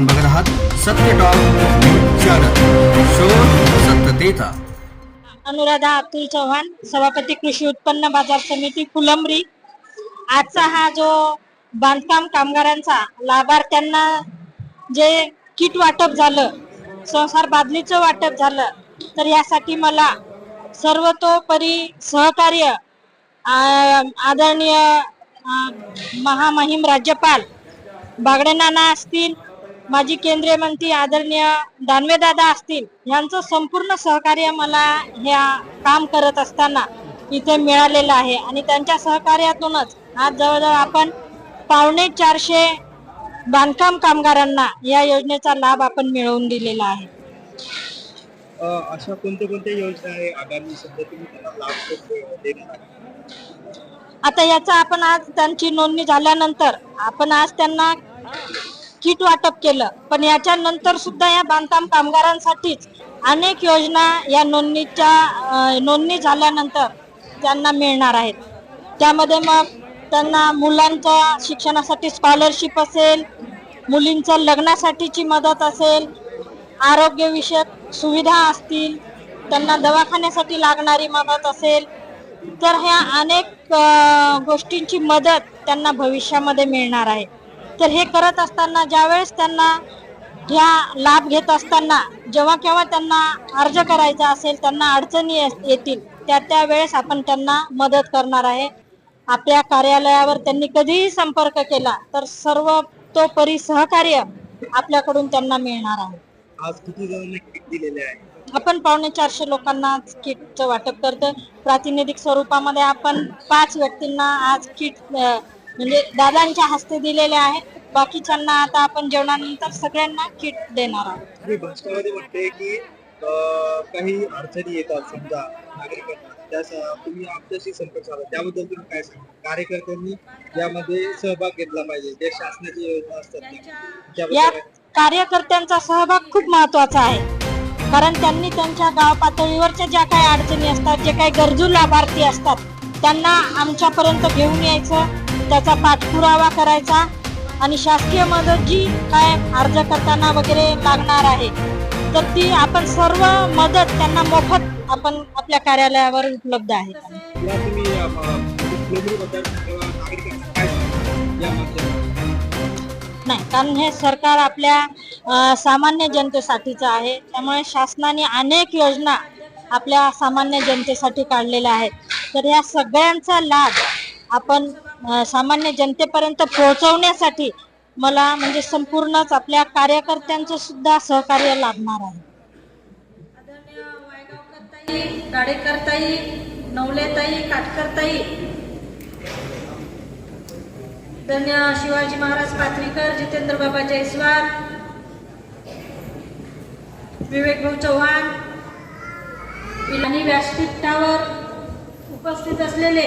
आपण बघत आहात सत्य शोध सत्यतेचा. अनुराधा अतुल चव्हाण सभापती कृषी उत्पन्न बाजार समिती फुलंबरी. आजचा हा जो बांधकाम कामगारांचा लाभार्थ्यांना जे किट वाटप झालं संसार बादलीचं वाटप झालं तर यासाठी मला सर्वतोपरी सहकार्य आदरणीय महामहिम राज्यपाल बागडे नाना असतील माजी केंद्रीय मंत्री आदरणीय दानवे दादा असतील यांचं संपूर्ण सहकार्य मला ह्या काम करत असताना इथे मिळालेलं आहे. आणि त्यांच्या सहकार्यातूनच आज जवळजवळ आपण पावणे चारशे बांधकाम कामगारांना या योजनेचा लाभ आपण मिळवून दिलेला आहे. अशा कोणत्या कोणत्या योजना आहे? आगामी सध्या तुम्ही त्यांना लाभ दे- देणार आहे आता याचा आपण आज त्यांची नोंदणी झाल्यानंतर आपण आज त्यांना किट वाटप केलं. पण याच्या नंतर सुद्धा या बांधकाम कामगारांसाठीच अनेक योजना या नोंदणीच्या नोंदणी झाल्यानंतर त्यांना मिळणार आहेत. त्यामध्ये मग त्यांना मुलांच्या शिक्षणासाठी स्कॉलरशिप असेल मुलींच्या लग्नासाठीची मदत असेल आरोग्यविषयक सुविधा असतील त्यांना दवाखान्यासाठी लागणारी मदत असेल तर ह्या अनेक गोष्टींची मदत त्यांना भविष्यामध्ये मिळणार आहे. तर हे करत असताना ज्यावेळेस त्यांना ह्या लाभ घेत असताना जेव्हा केव्हा त्यांना अर्ज करायचा असेल त्यांना अडचणी येतील त्या त्यावेळेस आपण त्यांना मदत करणार आहे. आपल्या कार्यालयावर त्यांनी कधीही संपर्क केला तर सर्व तो परी सहकार्य आपल्याकडून त्यांना मिळणार आहे. आज किती जणांना किट दिलेले आहे? आपण पावणे चारशे लोकांना किटचं वाटप करतो प्रातिनिधिक स्वरूपामध्ये आपण पाच व्यक्तींना आज किट म्हणजे दादांच्या हस्ते दिलेले आहेत. बाकीच्यांना आता आपण जेवणानंतर सगळ्यांना किट देणार आहोत. मी भाषणामध्ये म्हणते की अ, काही अडचणी येतात समजा नागरिकांना तुम्ही आमच्याशी संपर्क साधा. त्याबद्दल तुम्ही काय सांगा कार्यकर्त्यांनी यामध्ये सहभाग घेतला पाहिजे. ज्या योजना असतात त्या- या त्याबद्दल कार्यकर्त्यांचा सहभाग खूप महत्त्वाचा आहे. कारण त्यांनी त्यांच्या गाव पातळीवरच्या ज्या काही अडचणी असतात जे काही गरजू लाभार्थी असतात त्यांना आमच्यापर्यंत घेऊन यायचं. त्याचा पाठपुरावा करायचा आणि शासकीय मदत जी काय अर्ज करताना वगैरे लागणार आहे तर ती आपण सर्व मदत त्यांना मोफत आपण आपल्या कार्यालयावर उपलब्ध आहे. नाही कारण हे सरकार आपल्या सामान्य जनतेसाठीचं आहे. त्यामुळे शासनाने अनेक योजना आपल्या सामान्य जनतेसाठी काढलेल्या आहेत. तर या सगळ्यांचा लाभ आपण सामान्य जनतेपर्यंत पोहोचवण्यासाठी मला म्हणजे संपूर्णच आपल्या कार्यकर्त्यांचं सुद्धा सहकार्य लाभणार आहे. आदरणीय गाडेकरताई नवलेताई काटकरताई धन्य शिवाजी महाराज पाथरीकर जितेंद्र बाबा जयस्वाल विवेक भाऊ चव्हाण आणि व्यासपीठावर उपस्थित असलेले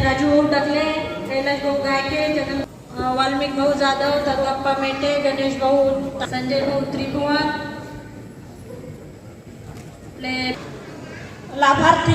राजू भाऊ टाकले कैलाश भाऊ गायके जगन वाल्मिक भाऊ जाधव तरुआप्पा मेटे गणेश भाऊ संजय भाऊ त्रिभुवन. लाभार्थी.